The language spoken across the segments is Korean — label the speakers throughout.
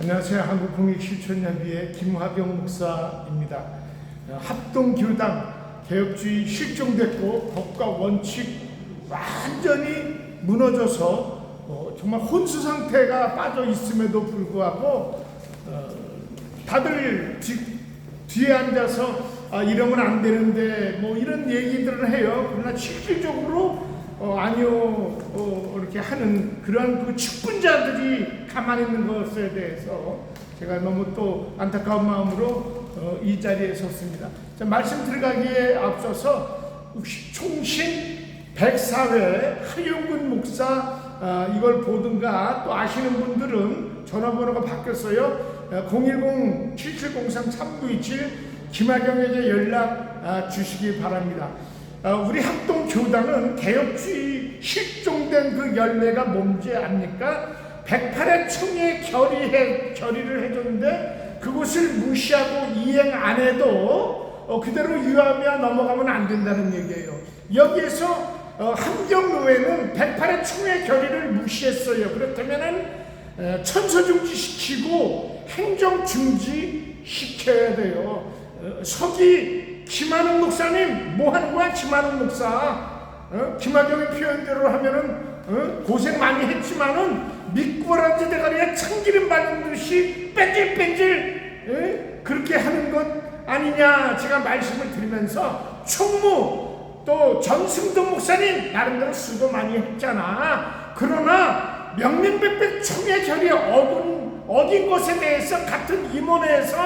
Speaker 1: 안녕하세요. 한국공익실천연비의 김화경 목사입니다. 어, 합동교당 개혁주의 실종됐고 법과 원칙 완전히 무너져서 어, 정말 혼수 상태가 빠져 있음에도 불구하고 어, 다들 뒤, 뒤에 앉아서 아, 이러면 안 되는데 뭐 이런 얘기들을 해요. 그러나 실질적으로 어, 아니요 어, 이렇게 하는 그러한 그 축분자들이 가만히 있는 것에 대해서 제가 너무 또 안타까운 마음으로 어, 이 자리에 섰습니다. 자, 말씀 들어가기에 앞서서 총신 백사회 하용근 목사 아, 이걸 보든가 또 아시는 분들은 전화번호가 바뀌었어요. 010-7703-3927 김하경에게 연락 아, 주시기 바랍니다. 아, 우리 합동 교단은 개혁주의 실종된 그 열매가 뭔지 압니까? 108의 청에 결의해, 결의를 해줬는데 그것을 무시하고 이행 안 해도 어, 그대로 유하며 넘어가면 안 된다는 얘기예요. 여기에서 어, 함경노회는 108의 총의 결의를 무시했어요. 그렇다면은 에, 천서 중지 시키고 행정 중지 시켜야 돼요. 어, 서기 김한웅 목사님 뭐 하는 거야 김한웅 목사 어? 김하경의 표현대로 하면은 어? 고생 많이 했지만은 미꾸라지 대가리에 참기름 바른 듯이 뺀질뺀질 에? 그렇게 하는 것 아니냐 제가 말씀을 드리면서 총무 또 전승동 목사님 나름대로 수고 많이 했잖아 그러나 명명백백 총의 결이 어긴, 어긴 것에 대해서 같은 임원회에서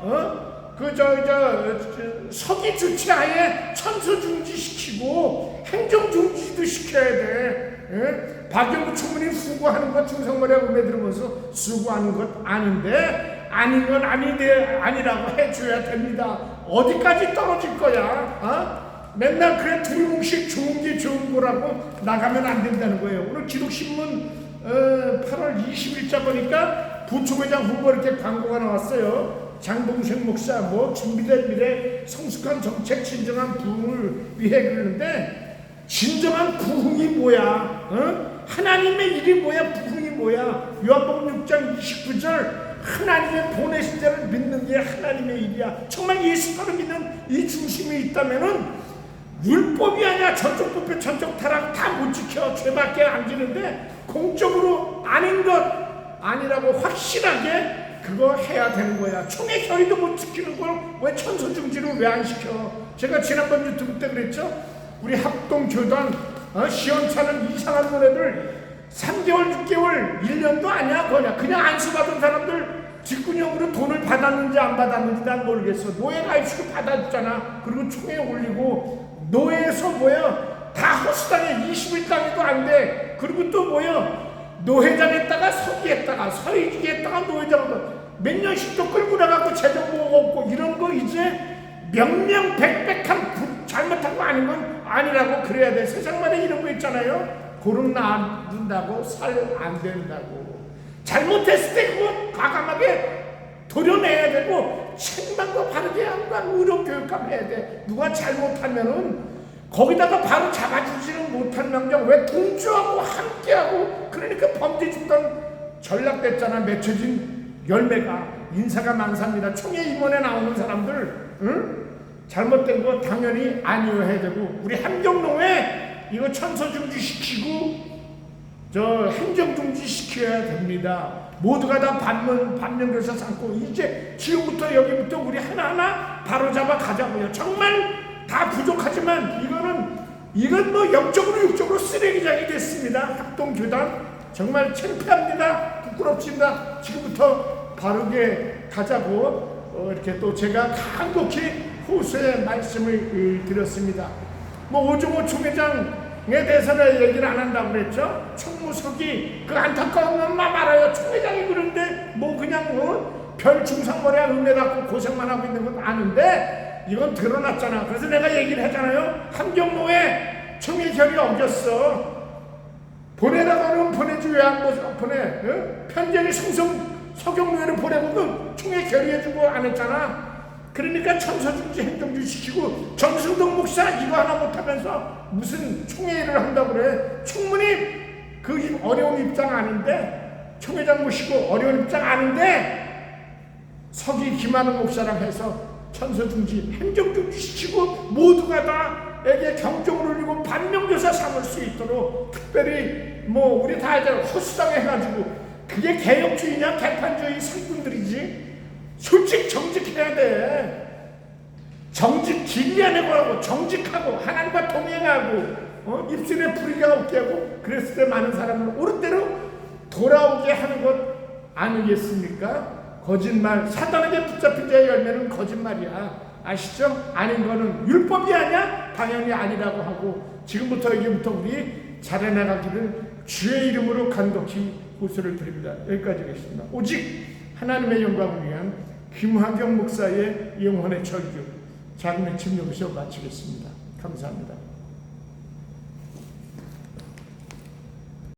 Speaker 1: 어? 그저저 서기 조치하에 천서 중지시키고 행정 중지도 시켜야 돼. 예? 박영구 총무님 수고하는 것 충성머리하고 음에 들으면서 수고하는 것 아는데 아닌 건 아닌데 아니라고 해줘야 됩니다. 어디까지 떨어질 거야? 어? 맨날 그래 두루뭉실 좋은 게 좋은 거라고 나가면 안 된다는 거예요. 오늘 기록신문 어, 8월 20일자 보니까 부총회장 후보 이렇게 광고가 나왔어요. 장동생 목사 뭐 준비된 미래 성숙한 정책 진정한 부흥을 위해 그러는데 진정한 부흥이 뭐야? 어? 하나님의 일이 뭐야? 부흥이 뭐야? 요한복음 6장 29절 하나님의 보내신 자를 믿는 게 하나님의 일이야. 정말 예수를 믿는 이 중심이 있다면은 율법이 아니야. 전적 부패, 전적 타락 다 못 지켜. 죄밖에 안 지는데 공적으로 아닌 것 아니라고 확실하게 그거 해야 되는 거야. 총의 결의도 못 지키는 걸 왜 천소중지를 왜안 시켜? 제가 지난번 유튜브 때 그랬죠. 우리 합동 교단 어, 시원찮은 이상한 노래들 3개월, 6개월, 1년도 아니야 거냐. 그냥 안수받은 사람들 직군형으로 돈을 받았는지 안 받았는지 난 모르겠어. 노예 가입시켜 받았잖아. 그리고 총에 올리고 노예에서 뭐야 다 허수당해 20일 당해도 안 돼. 그리고 또 뭐야 노회장 했다가 서기 했다가 서의지 했다가 노회장 몇 년씩 또 끌고 나가고 재정보가 없고 이런 거 이제 명명백백한 부, 잘못한 거 아닌 건 아니라고 그래야 돼. 세상마다 이런 거 있잖아요. 고름 놔둔다고 살 안 된다고. 잘못했을 때 그거 과감하게 도려내야 되고 책임감과 바르게 한과 의료 교육감 해야 돼. 누가 잘못하면은 거기다가 바로 잡아주지는 못한 명령 왜 동조하고 함께하고 그러니까 범죄 집단 전락됐잖아 맺혀진 열매가 인사가 만사입니다 총회 임원에 나오는 사람들 응? 잘못된 거 당연히 아니어야 되고 우리 함경농에 이거 천서 중지 시키고 저 행정 중지 시켜야 됩니다 모두가 다 반면 반면교사 삼고 이제 지금부터 여기부터 우리 하나하나 바로잡아 가자고요 정말 다 부족하지만 이거는 이건 뭐 영적으로 육적으로 쓰레기장이 됐습니다. 합동교단 정말 창피합니다. 부끄럽습니다. 지금부터 바르게 가자고 어, 이렇게 또 제가 간곡히 호소의 말씀을 드렸습니다. 뭐 오종호 총회장에 대해서는 얘기를 안 한다고 그랬죠. 총무석이 그 안타까운 것만 말아요. 총회장이 그런데 뭐 그냥 뭐별 중상머리야 은혜 갖고 고생만 하고 있는 건 아는데 이건 드러났잖아. 그래서 내가 얘기를 했잖아요. 함경로에 청의 결이 어겼어. 보내라고는 보내지 왜안 보내? 어? 편지를 성성 서경로에는 보내고 그 총회 결의해주고 안 했잖아. 그러니까 천서중지 행정주 시키고 정승동 목사 이거 하나 못하면서 무슨 총회를 한다고 그래. 총무님 그 어려운 입장 아닌데 총회장 모시고 어려운 입장 아는데 서기 김하는 목사랑 해서 천서중지 행정중지 시키고 모두가 다 에게 경종을 울리고 반명교사 삼을 수 있도록 특별히 뭐 우리 다 알잖아 호수당 해 가지고 그게 개혁주의냐 개판주의 상분들이지 솔직 정직해야 돼 정직 길리하고 하고 정직하고 하나님과 동행하고 어? 입술에 불이가 없게 하고 그랬을 때 많은 사람을 옳은 대로 돌아오게 하는 것 아니겠습니까? 거짓말 사단에게 붙잡힌 자의 열매는 거짓말이야 아시죠? 아닌 거는 율법이 아니야? 당연히 아니라고 하고 지금부터 여기부터 우리 잘해나가기를 주의 이름으로 간곡히 호소를 드립니다 여기까지 하겠습니다 오직 하나님의 영광을 위한 김화경 목사의 영혼의 절규 작은 침여기서 마치겠습니다 감사합니다